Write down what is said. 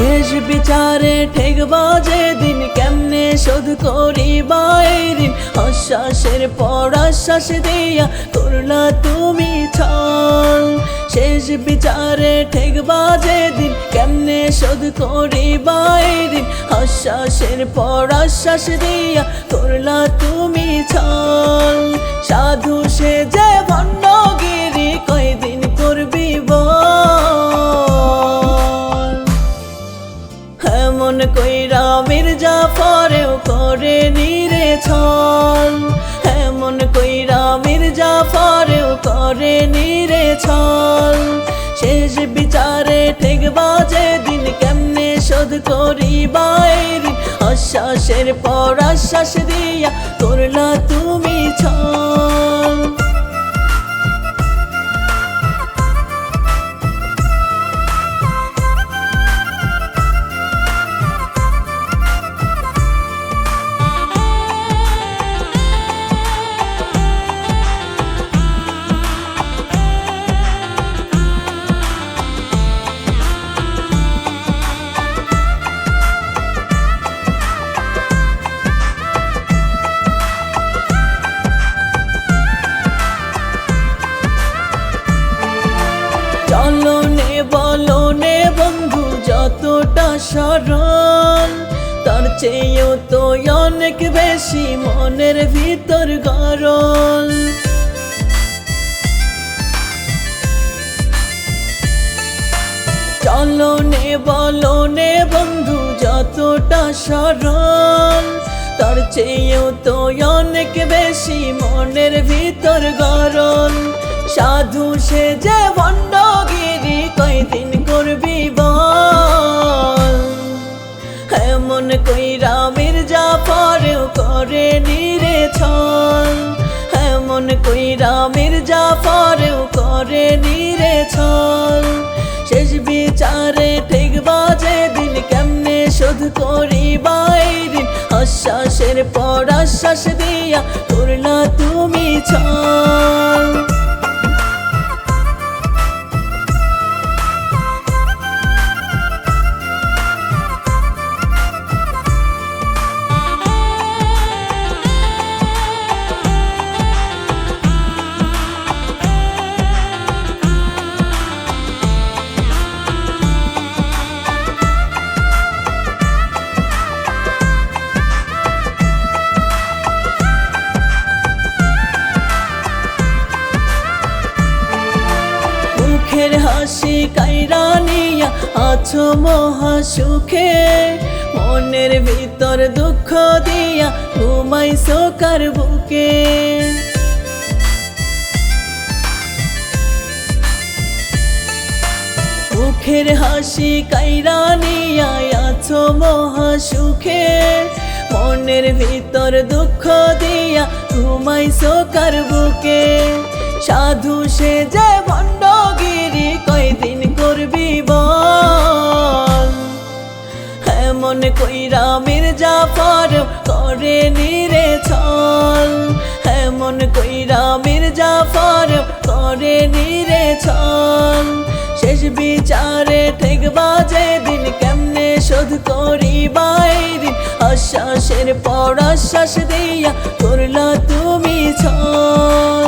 বিচারে ঠেকবা যে দিন কেমনে শোধ করি বাইরিন আশ্বাসের পর আশ্বাস দিয়া করলা তুমি ছল। শেষ বিচারে ঠেকবা যে দিন কেমনে শোধ করি বাইরিন আশ্বাসের পর আশ্বাস দিয়া করলা তুমি ছল। সাধু সে এমন কইরা মির্জা পরেও করে নিরে ছল। এমন কইরা মির্জা পরেও করে নিরে ছল। শেষ বিচারে ঠেকবা যে দিন কেমনে শোধ করি বাইরি। আশ্বাসের পর আশ্বাস দিয়া করলা তুমি ছল। চলো নে বলো নে বন্ধু, যতটা সরল, তার চেয়েও তো অনেক বেশি মনের ভিতর গরল। চলো নে বলো নে বন্ধু, যতটা সরল, তার চেয়েও তো অনেক বেশি মনের ভিতর গরল। সাধু সে যে ভণ্ডগিরি কয়দিন করবি বল? এমন কইরা মির্জা পরেও করে নিরে ছল। এমন কইরা মির্জা পরেও করে নিরে ছল। শেষ বিচারে ঠেকবা যে দিন, কেমনে শোধ করি বাইরিন? আশ্বাসের পর আশ্বাস দিয়া করলা তুমি ছল। কাইরা আছো মহা সুখে। মনের ভিতর দুঃখ দিয়া ঘুমাইছো কার বুকে। মুখের হাসি কাইরা নিয়া আছো মহা সুখে। মনের ভিতর দুঃখ দিয়া ঘুমাইছো কার বুকে। সাধু সে যে ভণ্ডগিরি এমন কইরা মির্জা পর করে নিরে ছল। এমন কইরা মির্জা পর করে নিরে ছল। শেষ বিচারে ঠেকবা বাজে দিন কেমনে শোধ করি বাইরিন আশ্বাসের পর আশ্বাস দিয়া করলা তুমি ছল।